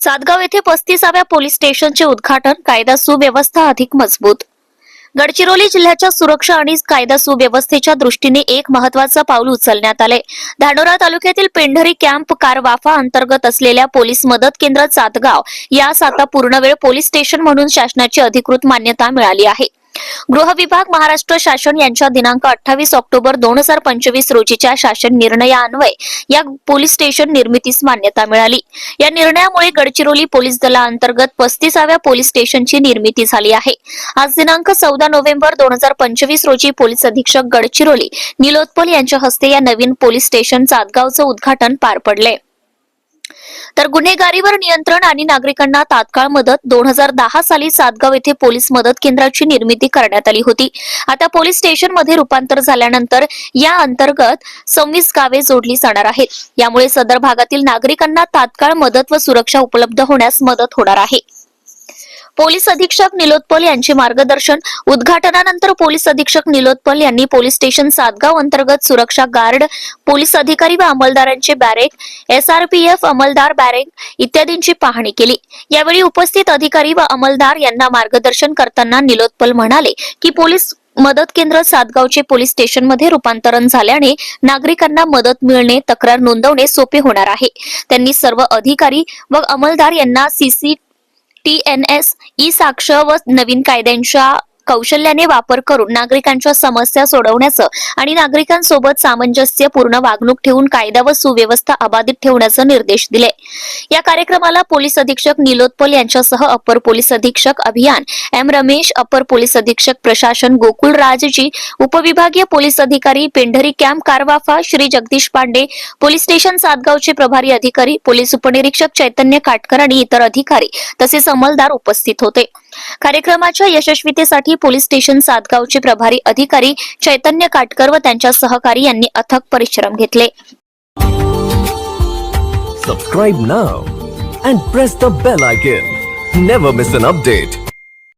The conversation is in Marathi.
सातगाव येथे पस्तीसाव्या पोलीस स्टेशनचे उद्घाटन कायदा सुव्यवस्था अधिक मजबूत. गडचिरोली जिल्ह्याच्या सुरक्षा आणि कायदा सुव्यवस्थेच्या दृष्टीने एक महत्वाचं पाऊल उचलण्यात आले. धानोरा तालुक्यातील पेंढरी कॅम्प कारवाफा अंतर्गत असलेल्या पोलीस मदत केंद्र सातगाव यास आता पूर्णवेळ पोलीस स्टेशन म्हणून शासनाची अधिकृत मान्यता मिळाली आहे. गृह विभाग महाराष्ट्र शासन यांच्या दिनांक अठ्ठावीस ऑक्टोबर दोन हजार पंचवीस रोजीच्या शासन निर्णयान्वये या पोलीस स्टेशन निर्मितीस मान्यता मिळाली. या निर्णयामुळे गडचिरोली पोलीस दलाअंतर्गत पस्तीसाव्या पोलीस स्टेशनची निर्मिती झाली आहे. आज दिनांक चौदा नोव्हेंबर दोन हजार पंचवीस रोजी पोलीस अधीक्षक गडचिरोली निलोत्पल यांच्या हस्ते या नवीन पोलीस स्टेशन चातगावचं उद्घाटन पार पडले तर गुन्हेगारीवर नियंत्रण आणि नागरिकांना तात्काळ मदत. दोन हजार दहा साली सातगाव येथे पोलीस मदत केंद्राची निर्मिती करण्यात आली होती. आता पोलीस स्टेशनमध्ये रूपांतर झाल्यानंतर या अंतर्गत सव्वीस गावे जोडली जाणार आहेत. यामुळे सदर भागातील नागरिकांना तात्काळ मदत व सुरक्षा उपलब्ध होण्यास मदत होणार आहे. पोलीस अधीक्षक निलोत्पल यांचे मार्गदर्शन. उद्घाटनानंतर पोलीस अधीक्षक निलोत्पल यांनी पोलीस स्टेशन सातगाव अंतर्गत सुरक्षा गार्ड पोलीस अधिकारी व अंमलदारांचे बॅरेक एसआरपीएफ अंमलदार बॅरेक इत्यादींची पाहणी केली. यावेळी उपस्थित अधिकारी व अंमलदार यांना मार्गदर्शन करताना निलोत्पल म्हणाले की पोलीस मदत केंद्र सातगावचे पोलीस स्टेशनमध्ये रूपांतरण झाल्याने नागरिकांना मदत मिळणे तक्रार नोंदवणे सोपे होणार आहे. त्यांनी सर्व अधिकारी व अंमलदार यांना सीसी टीएनएस ई साक्ष व नवीन कायद्यांच्या कौशल्याने वापर करून नागरिकांच्या समस्या सोडवण्याचं आणि नागरिकांसोबत सामंजस्यपूर्ण वागणूक ठेवून कायदा व सुव्यवस्था अबाधित ठेवण्याचे निर्देश दिले. या कार्यक्रमाला पोलीस अधीक्षक निलोत्पल यांच्यासह अपर पोलीस अधीक्षक अभियान एम रमेश अपर पोलीस अधीक्षक प्रशासन गोकुळ राजजी उपविभागीय पोलीस अधिकारी Pendhari camp Karwafa Shri Jagdish Pande police station सातगावचे प्रभारी अधिकारी पोलीस उपनिरीक्षक चैतन्य काटकर आणि इतर अधिकारी तसेच अंमलदार उपस्थित होते. कार्यक्रमाच्या यशस्वीतेसाठी पोलीस स्टेशन सातगावचे प्रभारी अधिकारी चैतन्य काटकर व त्यांच्या सहकारी यांनी अथक परिश्रम घेतले. Subscribe now and press the bell icon never miss an update